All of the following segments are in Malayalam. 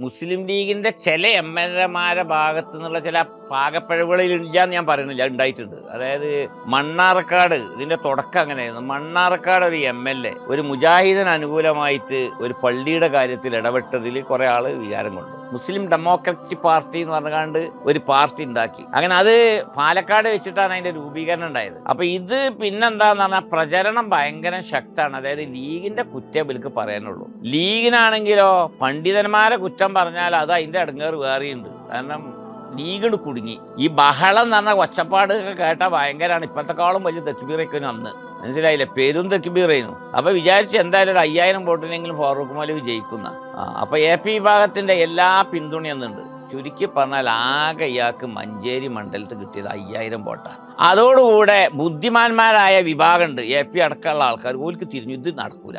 മുസ്ലിം ലീഗിന്റെ ചില എം എൽ എമാരെ ഭാഗത്തു നിന്നുള്ള ചില പാകപ്പിഴവുകളിൽ ഇല്ലാന്ന് ഞാൻ പറയുന്നില്ല. ഉണ്ടായിട്ടുണ്ട്. അതായത് മണ്ണാർക്കാട് ഇതിന്റെ തുടക്കം അങ്ങനെയായിരുന്നു. മണ്ണാർക്കാട് ഒരു എം എൽ എ ഒരു മുജാഹിദിന് അനുകൂലമായിട്ട് ഒരു പള്ളിയുടെ കാര്യത്തിൽ ഇടപെട്ടതിൽ കുറേ ആൾ വിചാരം കൊണ്ടു. മുസ്ലിം ഡെമോക്രാറ്റിക് പാർട്ടി എന്ന് പറഞ്ഞാണ്ട് ഒരു പാർട്ടി ഉണ്ടാക്കി. അങ്ങനെ അത് പാലക്കാട് വെച്ചിട്ടാണ് അതിന്റെ രൂപീകരണം ഉണ്ടായത്. അപ്പൊ ഇത് പിന്നെന്താന്ന് പറഞ്ഞാൽ പ്രചരണം ഭയങ്കര ശക്തമാണ്. അതായത് ലീഗിന്റെ കുറ്റം ഇവർക്ക് പറയാനുള്ളൂ. ലീഗിനാണെങ്കിലോ പണ്ഡിതന്മാരെ കുറ്റം പറഞ്ഞാൽ അത് അതിന്റെ അടങ്ങേർ വേറെയുണ്ട്. കാരണം ലീഗിട് കുടുങ്ങി. ഈ ബഹളം എന്ന് പറഞ്ഞ ഒച്ചപ്പാട് കേട്ടാൽ ഭയങ്കരമാണ് ഇപ്പോഴത്തെക്കാളും വലിയ തെക്കുബീറയ്ക്കും അന്ന്. മനസ്സിലായില്ല? പേരും തെക്കുബീറയുന്നു അപ്പൊ വിചാരിച്ച് എന്തായാലും ഒരു അയ്യായിരം വോട്ടിനെങ്കിലും ഫാറൂഖ് മൗലവി ജയിക്കുന്ന ആ അപ്പൊ എ പി വിഭാഗത്തിന്റെ എല്ലാ പിന്തുണയെന്നുണ്ട് ചുരുക്കി പറഞ്ഞാൽ ആകെ ഇയാൾക്ക് മഞ്ചേരി മണ്ഡലത്ത് കിട്ടിയത് അയ്യായിരം വോട്ടാണ് അതോടുകൂടെ ബുദ്ധിമാന്മാരായ വിഭാഗമുണ്ട് എ പി അടക്കമുള്ള ആൾക്കാർ. ഓൽക്ക് തിരിഞ്ഞു ഇത് നടക്കൂല.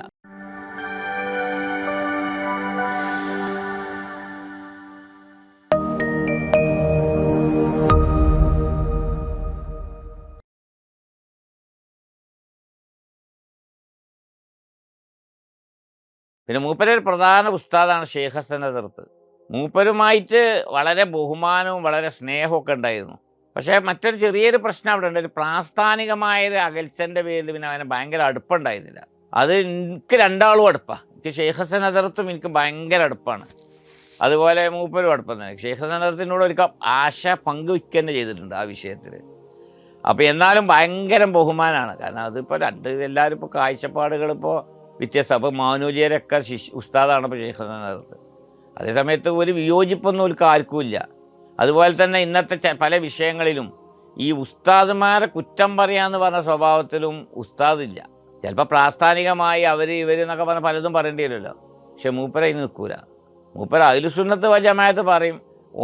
പിന്നെ മൂപ്പര് ഒരു പ്രധാന ഉസ്താദാണ് ഷെയ്ഖ് ഹസൻ അതിർത്ത് മൂപ്പരുമായിട്ട് വളരെ ബഹുമാനവും വളരെ സ്നേഹമൊക്കെ ഉണ്ടായിരുന്നു. പക്ഷേ മറ്റൊരു ചെറിയൊരു പ്രശ്നം അവിടെ ഉണ്ട്. ഒരു പ്രാസ്ഥാനികമായ ഒരു അകൽച്ചന്റെ പേരിൽ പിന്നെ അവന് ഭയങ്കര അടുപ്പുണ്ടായിരുന്നില്ല. അത് എനിക്ക് രണ്ടാളും അടുപ്പാണ് എനിക്ക് ഷെയ്ഖ് ഹസൻ അതിർത്തും എനിക്ക് ഭയങ്കര അടുപ്പാണ്. അതുപോലെ മൂപ്പരും അടുപ്പം തന്നെ. ഷെയ്ഖ് ഹസൻ അതിർത്തിനോട് ഒരു ആശ പങ്കുവയ്ക്കുക തന്നെ ചെയ്തിട്ടുണ്ട് ആ വിഷയത്തിൽ അപ്പോൾ എന്നാലും ഭയങ്കര ബഹുമാനമാണ് കാരണം അതിപ്പോൾ രണ്ട് എല്ലാവരും ഇപ്പോൾ കാഴ്ചപ്പാടുകൾ ഇപ്പോൾ വ്യത്യസ്തം. അപ്പോൾ മാനൂലിയരൊക്കെ ശിശ് ഉസ്താദാണ് ഇപ്പോൾ ഷെയ്ഖ് ഹസൻ അതേ അതേസമയത്ത് ഒരു വിയോജിപ്പൊന്നും ഒരു ആർക്കുമില്ല അതുപോലെ തന്നെ ഇന്നത്തെ പല വിഷയങ്ങളിലും ഈ ഉസ്താദുമാരെ കുറ്റം പറയാന്ന് പറഞ്ഞ സ്വഭാവത്തിലും ഉസ്താദില്ല ചിലപ്പോൾ പ്രാസ്ഥാനികമായി അവർ ഇവർ എന്നൊക്കെ പറഞ്ഞ പലതും പറയേണ്ടി വരുമല്ലോ. പക്ഷെ മൂപ്പര ഇനി നിൽക്കൂല. മൂപ്പര അതിലുസുന്നത്ത് വജമായത്ത് പറയും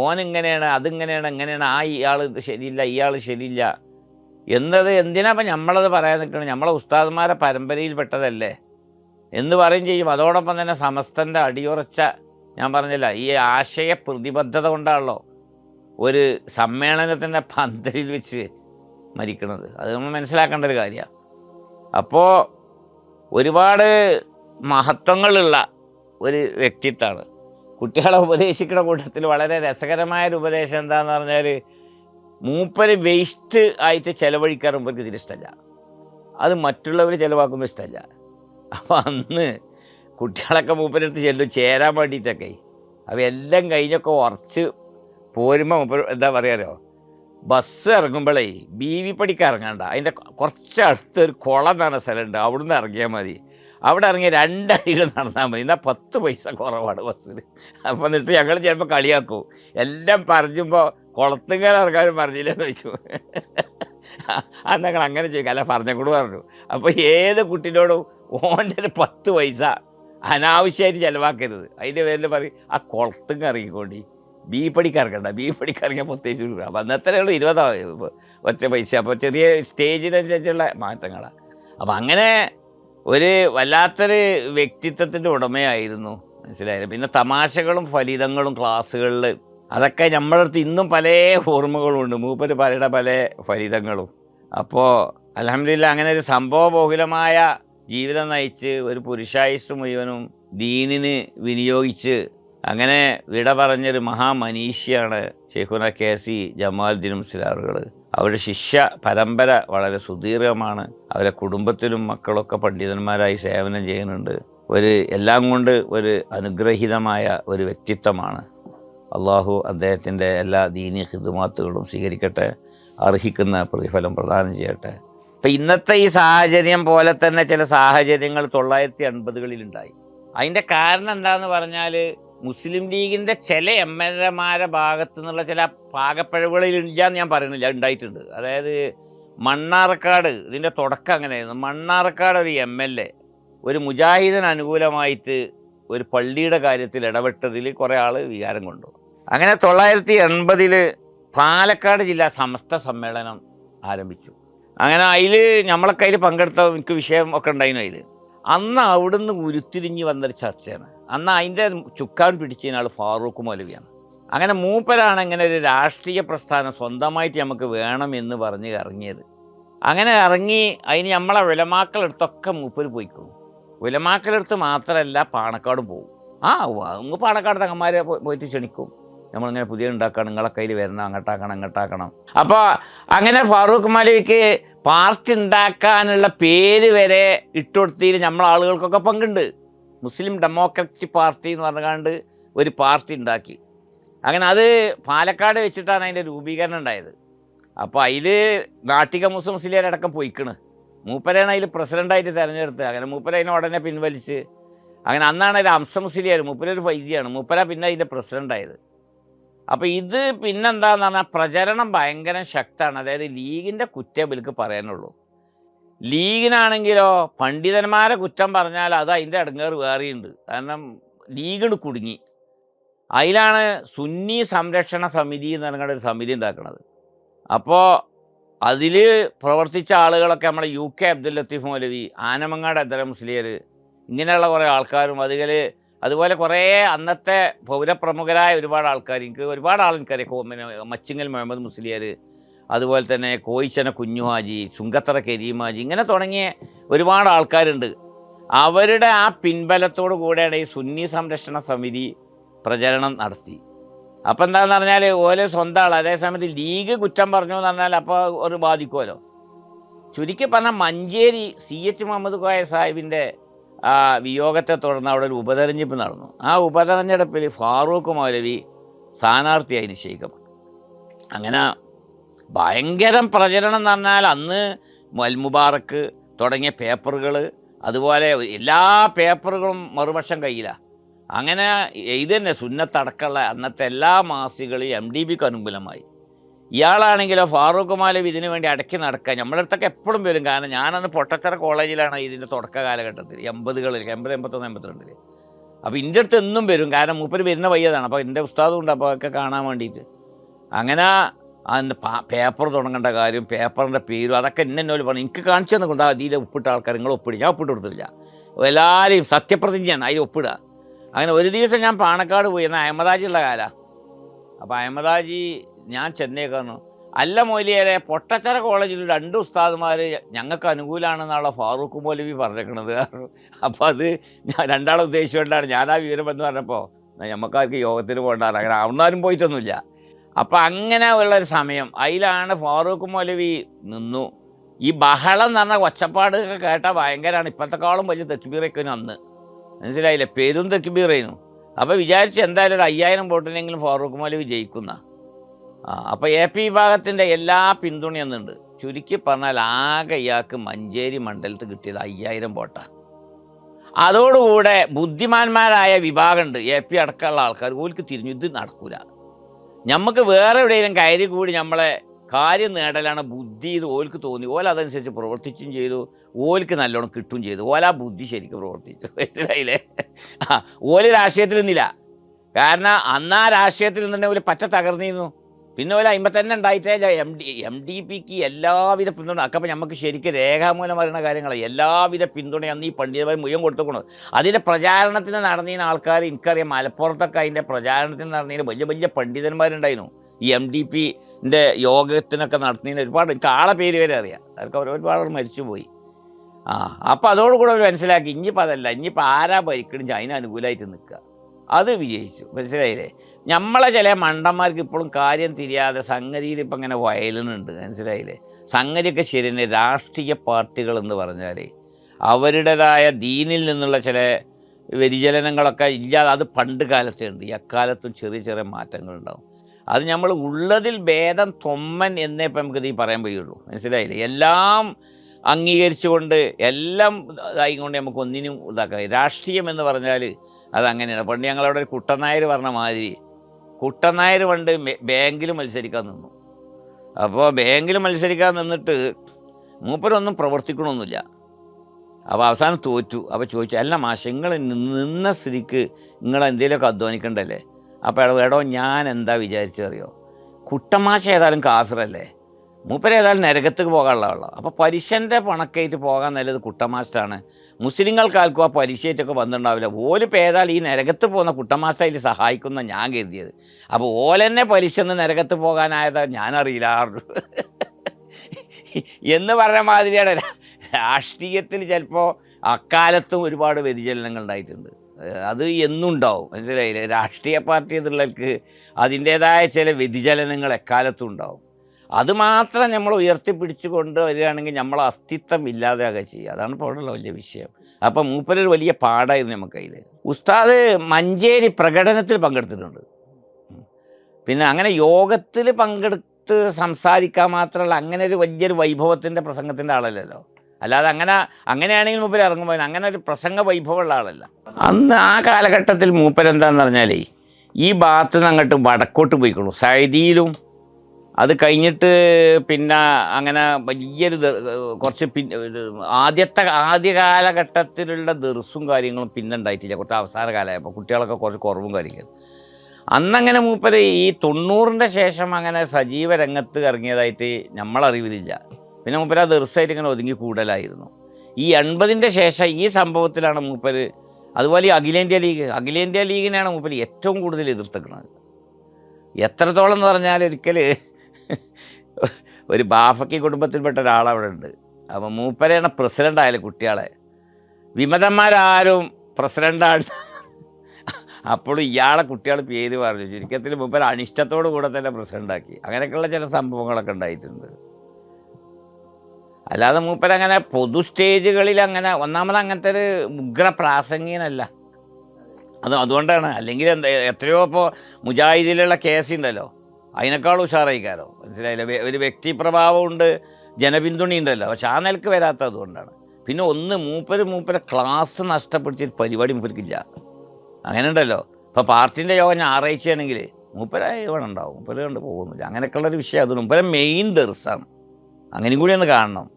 ഓൻ ഇങ്ങനെയാണ് അതിങ്ങനെയാണ് ഇങ്ങനെയാണ് ആ ഇയാൾ ശരിയില്ല ഇയാൾ ശരിയില്ല. എന്നത് എന്തിനാ അപ്പം നമ്മളത് പറയാൻ നിൽക്കണം? നമ്മളെ ഉസ്താദുമാരെ പരമ്പരയിൽപ്പെട്ടതല്ലേ? എന്ന് പറയും ചെയ്യും. അതോടൊപ്പം തന്നെ സമസ്തന്റെ അടിയുറച്ച ഞാൻ പറഞ്ഞില്ല ഈ ആശയ പ്രതിബദ്ധത കൊണ്ടാണല്ലോ ഒരു സമ്മേളനത്തിന്റെ പന്തലിൽ വെച്ച് മരിക്കുന്നത് അത് നമ്മൾ മനസ്സിലാക്കേണ്ട ഒരു കാര്യമാണ്. അപ്പോൾ ഒരുപാട് മഹത്വങ്ങളുള്ള ഒരു വ്യക്തിത്വമാണ്. കുട്ടികളെ ഉപദേശിക്കുന്ന കൂട്ടത്തിൽ വളരെ രസകരമായ ഒരു ഉപദേശം എന്താന്ന് പറഞ്ഞാൽ മൂപ്പര് വേസ്റ്റ് ആയിട്ട് ചിലവഴിക്കാറുമ്പോൾ ഇതിലിഷ്ടമല്ല അത് മറ്റുള്ളവർ ചിലവാക്കുമ്പോൾ ഇഷ്ടമല്ല. അപ്പോൾ അന്ന് കുട്ടികളൊക്കെ മൂപ്പരടുത്ത് ചെല്ലും ചേരാൻ വേണ്ടിയിട്ടൊക്കെ അപ്പോൾ എല്ലാം കഴിഞ്ഞൊക്കെ ഉറച്ച് പോരുമ്പോൾ മൂപ്പർ എന്താ പറയാലോ ബസ് ഇറങ്ങുമ്പോഴേ ബി വി പടിക്ക് ഇറങ്ങണ്ട. അതിന്റെ കുറച്ച് അടുത്ത് ഒരു കുളം എന്ന് പറഞ്ഞ സ്ഥലമുണ്ട്. അവിടുന്ന് ഇറങ്ങിയാൽ മതി. അവിടെ ഇറങ്ങി രണ്ടടിയിൽ നടന്നാൽ മതി. എന്നാൽ പത്ത് പൈസ കുറവാണ് ബസ്സിൽ അപ്പം എന്നിട്ട് ഞങ്ങൾ ചിലപ്പോൾ കളിയാക്കും. എല്ലാം പറഞ്ഞുമ്പോൾ കുളത്തുകാരെ ഇറങ്ങാനും പറഞ്ഞില്ലെന്ന് വെച്ചു അത് ഞങ്ങൾ അങ്ങനെ ചോദിക്കും. അല്ല പറഞ്ഞക്കൂട് പറഞ്ഞു. അപ്പോൾ ഏത് കുട്ടിനോടും ഓന്റെ പത്ത് പൈസ അനാവശ്യമായിട്ട് ചിലവാക്കരുത്. അതിന്റെ പേരിൽ പറയും ആ കുളത്തും കറങ്ങിക്കോണ്ടി. ബി പടിക്ക് ഇറങ്ങണ്ട. ബി പടിക്ക് ഇറങ്ങിയാൽ പ്രത്യേകിച്ച് കൊടുക്കുക അപ്പം അന്നത്തെ ഉള്ളൂ ഇരുപതാ ഒറ്റ പൈസ. അപ്പോൾ ചെറിയ സ്റ്റേജിനനുസരിച്ചുള്ള മാറ്റങ്ങളാണ് അപ്പം അങ്ങനെ ഒരു വല്ലാത്തൊരു വ്യക്തിത്വത്തിന്റെ ഉടമയായിരുന്നു. മനസ്സിലായില്ല? പിന്നെ തമാശകളും ഫലിതങ്ങളും ക്ലാസ്സുകളിൽ അതൊക്കെ നമ്മളെ അടുത്ത് ഇന്നും പല ഓർമ്മകളും ഉണ്ട് മൂപ്പര് പലയുടെ പല ഫലിതങ്ങളും. അപ്പോൾ അലഹമില്ല അങ്ങനെ ഒരു സംഭവബഹുലമായ ജീവിതം നയിച്ച് ഒരു പുരുഷായുസ് മുഴുവനും ദീനിന് വിനിയോഗിച്ച് അങ്ങനെ വിട പറഞ്ഞൊരു മഹാമനീഷിയാണ് ഷെയ്ഖുന കെ സി ജമാൽദ്ദീൻ മുസ്ലാറുകൾ അവരുടെ ശിഷ്യ പരമ്പര വളരെ സുദീർഘമാണ്. അവരെ കുടുംബത്തിലും മക്കളൊക്കെ പണ്ഡിതന്മാരായി സേവനം ചെയ്യുന്നുണ്ട്. ഒരു എല്ലാം കൊണ്ട് ഒരു അനുഗ്രഹീതമായ ഒരു വ്യക്തിത്വമാണ്. അള്ളാഹു അദ്ദേഹത്തിന്റെ എല്ലാ ദീനീ ഹിദുമാത്തുകളും സ്വീകരിക്കട്ടെ. അർഹിക്കുന്ന പ്രതിഫലം പ്രദാനം ചെയ്യട്ടെ. ഇപ്പം ഇന്നത്തെ ഈ സാഹചര്യം പോലെ തന്നെ ചില സാഹചര്യങ്ങൾ തൊള്ളായിരത്തി ഉണ്ടായി. അതിന്റെ കാരണം എന്താണെന്ന് പറഞ്ഞാൽ മുസ്ലിം ലീഗിന്റെ ചില എം എൽ എമാരെ ഭാഗത്തു നിന്നുള്ള ചില പാകപ്പിഴവുകളിൽ ഇല്ലാന്ന് ഞാൻ പറയുന്നില്ല ഉണ്ടായിട്ടുണ്ട്. അതായത് മണ്ണാർക്കാട് ഇതിന്റെ തുടക്കം അങ്ങനെയായിരുന്നു. മണ്ണാർക്കാട് ഒരു എം എൽ എ ഒരു മുജാഹിദിന് അനുകൂലമായിട്ട് ഒരു പള്ളിയുടെ കാര്യത്തിൽ ഇടപെട്ടതിൽ കുറേ ആൾ വികാരം കൊണ്ടു. അങ്ങനെ തൊള്ളായിരത്തി എൺപതിൽ പാലക്കാട് ജില്ലാ സമസ്ത സമ്മേളനം ആരംഭിച്ചു. അങ്ങനെ അതിൽ നമ്മളൊക്കെ അതിൽ പങ്കെടുത്ത എനിക്ക് വിഷയം ഒക്കെ ഉണ്ടായിരുന്നു അതിൽ അന്ന് അവിടുന്ന് ഉരുത്തിരിഞ്ഞ് വന്നൊരു ചർച്ചയാണ്. അന്ന് അതിന്റെ ചുക്കാൻ പിടിച്ചതിന് ആൾ ഫാറൂഖ് മൗലവിയാണ്. അങ്ങനെ മൂപ്പരാണ് ഇങ്ങനെ ഒരു രാഷ്ട്രീയ പ്രസ്ഥാനം സ്വന്തമായിട്ട് നമുക്ക് വേണം എന്ന് പറഞ്ഞ് ഇറങ്ങിയത്. അങ്ങനെ ഇറങ്ങി അതിന് നമ്മളെ വിലമാക്കളെടുത്തൊക്കെ മൂപ്പർ പോയിക്കും വിലമാക്കളെടുത്ത് മാത്രമല്ല പാണക്കാട് പോകും ആ അങ്ങ് പാണക്കാട് തങ്ങന്മാരെ പോയിട്ട് ക്ഷണിക്കും. നമ്മളിങ്ങനെ പുതിയ ഉണ്ടാക്കണം നിങ്ങളെ കയ്യിൽ വരണം അങ്ങോട്ടാക്കണം അങ്ങോട്ടാക്കണം അപ്പോൾ അങ്ങനെ ഫാറൂഖ് മാലിക്ക് പാർട്ടി ഉണ്ടാക്കാനുള്ള പേര് വരെ ഇട്ടുകൊടുത്തതിൽ നമ്മൾ ആളുകൾക്കൊക്കെ പങ്കുണ്ട്. മുസ്ലിം ഡെമോക്രാറ്റിക് പാർട്ടി എന്ന് പറഞ്ഞുകൊണ്ട് ഒരു പാർട്ടി ഉണ്ടാക്കി. അങ്ങനെ അത് പാലക്കാട് വെച്ചിട്ടാണ് അതിന്റെ രൂപീകരണം ഉണ്ടായത്. അപ്പോൾ അതിൽ നാട്ടിക മുസ്ലിം മുസ്ലിയാരടക്കം പോയിക്കണ്. മൂപ്പരാണ് അതിൽ പ്രസിഡന്റായിട്ട് തിരഞ്ഞെടുത്തത്. അങ്ങനെ മൂപ്പര അതിനെ ഉടനെ പിൻവലിച്ച്. അങ്ങനെ അന്നാണ് ഒരു അംശ മുസ്ലിയാർ മൂപ്പര ഒരു ഫൈജിയാണ് മൂപ്പര പിന്നെ അതിന്റെ പ്രസിഡന്റായത് അപ്പോൾ ഇത് പിന്നെന്താന്ന് പറഞ്ഞാൽ പ്രചരണം ഭയങ്കര ശക്തമാണ്. അതായത് ലീഗിന്റെ കുറ്റം ഇവർക്ക് പറയാനുള്ളൂ. ലീഗിനാണെങ്കിലോ പണ്ഡിതന്മാരെ കുറ്റം പറഞ്ഞാൽ അത് അതിന്റെ അടങ്ങേറ് വേറെയുണ്ട്. കാരണം ലീഗിന് കുടുങ്ങി. അതിലാണ് സുന്നി സംരക്ഷണ സമിതി എന്ന് പറഞ്ഞ ഒരു സമിതി ഉണ്ടാക്കുന്നത് അപ്പോൾ അതിൽ പ്രവർത്തിച്ച ആളുകളൊക്കെ നമ്മുടെ യു കെ അബ്ദുൽ ലത്തീഫ് മൗലവി ആനമങ്ങാട് അദ്ദല മുസ്ലിയർ ഇങ്ങനെയുള്ള കുറേ ആൾക്കാരും അതിൽ അതുപോലെ കുറേ അന്നത്തെ പൗരപ്രമുഖരായ ഒരുപാട് ആൾക്കാർ എനിക്ക് ഒരുപാട് കോ- പിന്നെ മച്ചിങ്ങൽ മുഹമ്മദ് മുസ്ലിയാർ അതുപോലെ തന്നെ കോയിച്ചന കുഞ്ഞുഹാജി ചുങ്കത്തറ കരീമാജി ഇങ്ങനെ തുടങ്ങിയ ഒരുപാട് ആൾക്കാരുണ്ട്. അവരുടെ ആ പിൻബലത്തോടു കൂടെയാണ് ഈ സുന്നി സംരക്ഷണ സമിതി പ്രചരണം നടത്തി. അപ്പം എന്താണെന്ന് പറഞ്ഞാൽ ഓലെ സ്വന്തം ആൾ അതേസമയത്ത് ലീഗ് കുറ്റം പറഞ്ഞു എന്ന് പറഞ്ഞാൽ അപ്പോൾ ഒരു ബാധിക്കുമല്ലോ ചുരുക്കി പറഞ്ഞാൽ മഞ്ചേരി സി എച്ച് മുഹമ്മദ് കോയ സാഹിബിന്റെ വിയോഗത്തെ തുടർന്ന് അവിടെ ഒരു ഉപതെരഞ്ഞെടുപ്പ് നടന്നു. ആ ഉപതെരഞ്ഞെടുപ്പിൽ ഫാറൂഖ് മൗലവി സ്ഥാനാർത്ഥിയായി നിശ്ചയിക്കപ്പെട്ടു. അങ്ങനെ ഭയങ്കരം പ്രചരണം എന്ന് പറഞ്ഞാൽ അന്ന് മുബാറക്ക് തുടങ്ങിയ പേപ്പറുകൾ അതുപോലെ എല്ലാ പേപ്പറുകളും മറുപക്ഷം കയ്യിലാണ് അങ്ങനെ ഇത് തന്നെ സുന്നത്തടക്കമുള്ള അന്നത്തെ എല്ലാ മാസികളും എം ഡി ബിക്ക് അനുകൂലമായി. ഇയാളാണെങ്കിലോ ഫാറൂഖ് മാലിം ഇതിനു വേണ്ടി അടക്കി നടക്കുക. നമ്മുടെ അടുത്തൊക്കെ എപ്പോഴും വരും. കാരണം ഞാനന്ന് പൊട്ടത്തറ കോളേജിലാണ് ഇതിന്റെ തുടക്ക കാലഘട്ടത്തിൽ എൺപതുകളിൽ എൺപത് എൺപത്തൊന്ന് എൺപത്തിരണ്ടിൽ അപ്പോൾ എന്റെ അടുത്ത് എന്നും വരും. കാരണം മൂപ്പര് വരുന്ന വയ്യതാണ്. അപ്പോൾ എന്റെ ഉസ്താദും ഉണ്ട്. അപ്പോൾ ഒക്കെ കാണാൻ വേണ്ടിയിട്ട് അങ്ങനെ അന്ന് പേപ്പർ തുടങ്ങേണ്ട കാര്യം പേപ്പറിന്റെ പേരും അതൊക്കെ എന്നെ എന്നോട് പറഞ്ഞു. എനിക്ക് കാണിച്ചു തന്നെ കൊണ്ടാ അതിൽ ഒപ്പിട്ട ആൾക്കാർ നിങ്ങൾ ഒപ്പിടും ഞാൻ ഒപ്പിട്ട് കൊടുത്തില്ല. എല്ലാവരെയും സത്യപ്രതിജ്ഞയാണ്. അതിൽ ഒപ്പിടുക അങ്ങനെ ഒരു ദിവസം ഞാൻ പാണക്കാട് പോയി. എന്നാൽ അഹമ്മദാജിയുള്ള കാല. അപ്പോൾ അഹമ്മദാജി ഞാൻ ചെന്നേക്കാന്ന് അല്ല മൊയ്ലിയേരെ പൊട്ടച്ചര കോളേജിൽ രണ്ട് ഉസ്താദുമാർ ഞങ്ങൾക്ക് അനുകൂലമാണെന്നാണ് ഫാറൂഖ് മൗലവി പറഞ്ഞേക്കണത്. അപ്പോൾ അത് ഞാൻ രണ്ടാളെ ഉദ്ദേശിച്ചുകൊണ്ടാണ് ഞാൻ ആ വിവരം എന്ന് പറഞ്ഞപ്പോൾ നമുക്കാർക്ക് യോഗത്തിന് പോകണ്ടാണ് അങ്ങനെ അവിടുന്നാരും പോയിട്ടൊന്നുമില്ല. അപ്പം അങ്ങനെ ഉള്ളൊരു സമയം അതിലാണ് ഫാറൂഖ് മൗലവി നിന്നു. ഈ ബഹളം എന്ന് പറഞ്ഞ ഒച്ചപ്പാട് കേട്ട കേട്ടാൽ ഭയങ്കരമാണ് ഇപ്പോഴത്തെക്കാളും വലിയ തെക്കുബീറയ്ക്കും അന്ന്. മനസ്സിലായില്ലേ? പേരും തെക്കുബീറേനു. അപ്പോൾ വിചാരിച്ച് എന്തായാലും ഒരു അയ്യായിരം വോട്ടിനെങ്കിലും ഫാറൂഖ് മൗലവി ജയിക്കുന്ന. അപ്പോൾ എ പി വിഭാഗത്തിന്റെ എല്ലാ പിന്തുണയും ചുരുക്കി പറഞ്ഞാൽ ആകെ ഇയാൾക്ക് മഞ്ചേരി മണ്ഡലത്ത് കിട്ടിയത് അയ്യായിരം വോട്ട. അതോടുകൂടെ ബുദ്ധിമാന്മാരായ വിഭാഗമുണ്ട്. എ പി അടക്കമുള്ള ആൾക്കാർ ഓൽക്ക് തിരിഞ്ഞു ഇത് നടക്കൂല. നമുക്ക് വേറെ എവിടെയെങ്കിലും കയറി കൂടി നമ്മളെ കാര്യം നേടലാണ് ബുദ്ധി ഇത് ഓൽക്ക് തോന്നി. ഓല അതനുസരിച്ച് പ്രവർത്തിച്ചും ചെയ്തു. ഓൽക്ക് നല്ലോണം കിട്ടും ചെയ്തു. ഓല ആ ബുദ്ധി ശരിക്കും പ്രവർത്തിച്ചു. മനസ്സിലായില്ലേ? ആ ഓൽ രാഷ്ട്രീയത്തിൽ നിന്നില്ല. കാരണം അന്നാ രാഷ്ട്രീയത്തിൽ നിന്നുണ്ടെങ്കിൽ ഒരു പറ്റ തകർന്നിരുന്നു. പിന്നെ പോലെ അമ്പത്തന്നെ തന്നെ ഉണ്ടായിട്ടേ എം ഡി എം ഡി പിക്ക് എല്ലാവിധ പിന്തുണ. അക്കപ്പം നമുക്ക് ശരിക്കും രേഖാമൂലം പറയുന്ന കാര്യങ്ങൾ എല്ലാവിധ പിന്തുണ അന്ന് ഈ പണ്ഡിതമായി മുഴുവൻ കൊടുത്തുകൊണ്ട് അതിന്റെ പ്രചാരണത്തിന് നടന്നിരുന്ന ആൾക്കാർ എനിക്കറിയാം. മലപ്പുറത്തൊക്കെ അതിന്റെ പ്രചാരണത്തിന് നടന്നതിന് വലിയ വലിയ പണ്ഡിതന്മാരുണ്ടായിരുന്നു. ഈ എം ഡി പിന്റെ യോഗത്തിനൊക്കെ നടത്തുന്നതിന് ഒരുപാട് എനിക്ക് ആളെ പേര് വരെ അറിയാം. അവർക്ക് അവർ ഒരുപാട് മരിച്ചു പോയി ആ അപ്പോൾ അതോടുകൂടെ അവർ മനസ്സിലാക്കി ഇനിയിപ്പോൾ അതല്ല ഇനിയിപ്പോൾ ആരാ ഭരിക്കണം അതിന് അനുകൂലമായിട്ട് നിൽക്കുക. അത് വിജയിച്ചു. മനസ്സിലായില്ലേ? നമ്മളെ ചില മണ്ടന്മാർക്ക് ഇപ്പോഴും കാര്യം തിരിയാതെ സംഗതിയിൽ ഇപ്പം ഇങ്ങനെ വയലിനുണ്ട് മനസ്സിലായില്ലേ? സംഗതിയൊക്കെ ശരി തന്നെ രാഷ്ട്രീയ പാർട്ടികൾ എന്ന് പറഞ്ഞാൽ അവരുടേതായ ദീനിൽ നിന്നുള്ള ചില വ്യതിചലനങ്ങളൊക്കെ ഇല്ലാതെ അത് പണ്ട് കാലത്തേ ഉണ്ട്. എക്കാലത്തും ചെറിയ ചെറിയ മാറ്റങ്ങളുണ്ടാവും. അത് നമ്മൾ ഉള്ളതിൽ ഭേദം തൊമ്മൻ എന്നേ ഇപ്പം നമുക്ക് ഈ പറയാൻ കഴിയുള്ളൂ മനസ്സിലായില്ലേ? എല്ലാം അംഗീകരിച്ചുകൊണ്ട് എല്ലാം ഇതായിക്കൊണ്ട് നമുക്ക് ഒന്നിനും ഇതാക്കാം രാഷ്ട്രീയം എന്ന് പറഞ്ഞാൽ അതങ്ങനെയാണ്. പണ്ട് ഞങ്ങളവിടെ ഒരു കുട്ടനായർ പറഞ്ഞ മാതിരി കുട്ടനായർ പണ്ട് ബാങ്കിൽ മത്സരിക്കാൻ നിന്നു. അപ്പോൾ ബാങ്കിൽ മത്സരിക്കാൻ നിന്നിട്ട് മൂപ്പരൊന്നും പ്രവർത്തിക്കണമൊന്നുമില്ല അപ്പോൾ അവസാനം തോറ്റു. അപ്പോൾ ചോദിച്ചു അല്ല മാഷ നിങ്ങൾ നിന്ന സ്ഥിതിക്ക് നിങ്ങൾ എന്തെങ്കിലുമൊക്കെ അധ്വാനിക്കണ്ടല്ലേ? അപ്പോൾ എടോ എടോ ഞാൻ എന്താ വിചാരിച്ചറിയോ കുട്ടമാശ ഏതായാലും കാഫിറല്ലേ? മൂപ്പര് ഏതായാലും നരകത്തേക്ക് പോകാനുള്ള വെള്ളം അപ്പോൾ പലിശന്റെ പണക്കായിട്ട് പോകാൻ നല്ലത് കുട്ടമാസ്റ്റാണ് മുസ്ലിങ്ങൾക്കാർക്കും ആ പലിശയായിട്ടൊക്കെ വന്നിട്ടുണ്ടാവില്ല. ഓൽ പേതാൽ ഈ നരകത്ത് പോകുന്ന കുട്ടമാസ്റ്റയിൽ സഹായിക്കുന്ന ഞാൻ കരുതിയത്. അപ്പോൾ ഓലെന്നെ പലിശ എന്ന് നരകത്ത് പോകാനായതാ ഞാനറിയില്ല. എന്ന് പറഞ്ഞ മാതിരിയാണ് രാഷ്ട്രീയത്തിൽ ചിലപ്പോൾ അക്കാലത്തും ഒരുപാട് വ്യതിചലനങ്ങൾ ഉണ്ടായിട്ടുണ്ട്. അത് എന്നുണ്ടാവും മനസ്സിലായില്ലേ? രാഷ്ട്രീയ പാർട്ടി എന്നുള്ളവർക്ക് അതിന്റേതായ ചില വ്യതിചലനങ്ങൾ എക്കാലത്തും ഉണ്ടാവും. അത് മാത്രം നമ്മൾ ഉയർത്തിപ്പിടിച്ചു കൊണ്ട് വരികയാണെങ്കിൽ നമ്മൾ അസ്തിത്വം ഇല്ലാതെയൊക്കെ ചെയ്യുക. അതാണ് ഇപ്പോൾ ഉള്ള വലിയ വിഷയം. അപ്പം മൂപ്പരൊരു വലിയ പാടായിരുന്നു നമുക്ക് അതിൽ ഉസ്താദ് മഞ്ചേരി പ്രകടനത്തിൽ പങ്കെടുത്തിട്ടുണ്ട്. പിന്നെ അങ്ങനെ യോഗത്തിൽ പങ്കെടുത്ത് സംസാരിക്കാൻ മാത്രമല്ല അങ്ങനെ ഒരു വലിയൊരു വൈഭവത്തിന്റെ പ്രസംഗത്തിന്റെ ആളല്ലല്ലോ. അല്ലാതെ അങ്ങനെ അങ്ങനെയാണെങ്കിൽ മൂപ്പര് ഇറങ്ങുമ്പോൾ അങ്ങനെ ഒരു പ്രസംഗ വൈഭവമുള്ള ആളല്ല. അന്ന് ആ കാലഘട്ടത്തിൽ മൂപ്പരെന്താണെന്ന് പറഞ്ഞാലേ ഈ ഭാഗത്ത് നിന്ന് അങ്ങോട്ട് വടക്കോട്ട് പോയിക്കോളൂ. സൈദിയിലും അത് കഴിഞ്ഞിട്ട് പിന്നെ അങ്ങനെ വലിയൊരു കുറച്ച് ഇത് ആദ്യത്തെ ആദ്യ കാലഘട്ടത്തിലുള്ള ദിർസും കാര്യങ്ങളും പിന്നെ ഉണ്ടായിട്ടില്ല. കുറച്ച് അവസാന കാലമായപ്പോൾ കുട്ടികളൊക്കെ കുറച്ച് കുറവും കാര്യങ്ങളും. അന്നങ്ങനെ മൂപ്പര് ഈ തൊണ്ണൂറിന്റെ ശേഷം അങ്ങനെ സജീവ രംഗത്ത് ഇറങ്ങിയതായിട്ട് നമ്മളറിവിലില്ല. പിന്നെ മൂപ്പര് ആ ദിർസായിട്ട് ഇങ്ങനെ ഒതുങ്ങി കൂടലായിരുന്നു. ഈ എൺപതിന്റെ ശേഷം ഈ സംഭവത്തിലാണ് മൂപ്പര് അതുപോലെ ഈ അഖിലേന്ത്യാ ലീഗ് അഖിലേന്ത്യാ ലീഗിനെയാണ് മൂപ്പര് ഏറ്റവും കൂടുതൽ എതിർത്തേക്കുന്നത് എത്രത്തോളം എന്ന് പറഞ്ഞാൽ ഒരിക്കൽ ഒരു ബാഫക്കി കുടുംബത്തിൽപ്പെട്ട ഒരാളവിടെ ഉണ്ട്. അപ്പം മൂപ്പരെയാണ് പ്രസിഡന്റ് ആയാലും കുട്ടികളെ. വിമതന്മാരാരും പ്രസിഡന്റാണ് അപ്പോൾ ഇയാളെ കുട്ടികൾ പേര് പറഞ്ഞു. ചുരുക്കത്തിൽ മുമ്പ് അനിഷ്ടത്തോടു കൂടെ തന്നെ പ്രസിഡന്റാക്കി അങ്ങനെയൊക്കെയുള്ള ചില സംഭവങ്ങളൊക്കെ ഉണ്ടായിട്ടുണ്ട്. അല്ലാതെ മൂപ്പരങ്ങനെ പൊതു സ്റ്റേജുകളിൽ അങ്ങനെ ഒന്നാമത് അങ്ങനത്തെ ഒരു ഉഗ്ര അത് അതുകൊണ്ടാണ്. അല്ലെങ്കിൽ എത്രയോ ഇപ്പോൾ മുജാഹിദിലുള്ള കേസ് ഉണ്ടല്ലോ. അതിനേക്കാൾ ഉഷാറായിക്കാരോ. മനസ്സിലായില്ല? ഒരു വ്യക്തിപ്രഭാവമുണ്ട് പ്രഭാവമുണ്ട് ഉണ്ടല്ലോ പക്ഷെ ആ നിലയ്ക്ക് വരാത്തത് കൊണ്ടാണ്. പിന്നെ ഒന്ന് മൂപ്പര് മൂപ്പര് ക്ലാസ് നഷ്ടപ്പെടുത്തിയ പരിപാടി മൂപ്പർക്കില്ല. അങ്ങനെ ഉണ്ടല്ലോ ഇപ്പോൾ പാർട്ടിന്റെ യോഗം ഞായറാഴ്ചയാണെങ്കിൽ മൂപ്പരായ ഇവിടെ ഉണ്ടാവും മൂപ്പര് കണ്ട് പോകുന്നില്ല. അങ്ങനെയൊക്കെയുള്ളൊരു വിഷയം അതുകൊണ്ട്. മൂപ്പര മെയിൻ ദർസാണ് അങ്ങനെയും കൂടി ഒന്ന് കാണണം.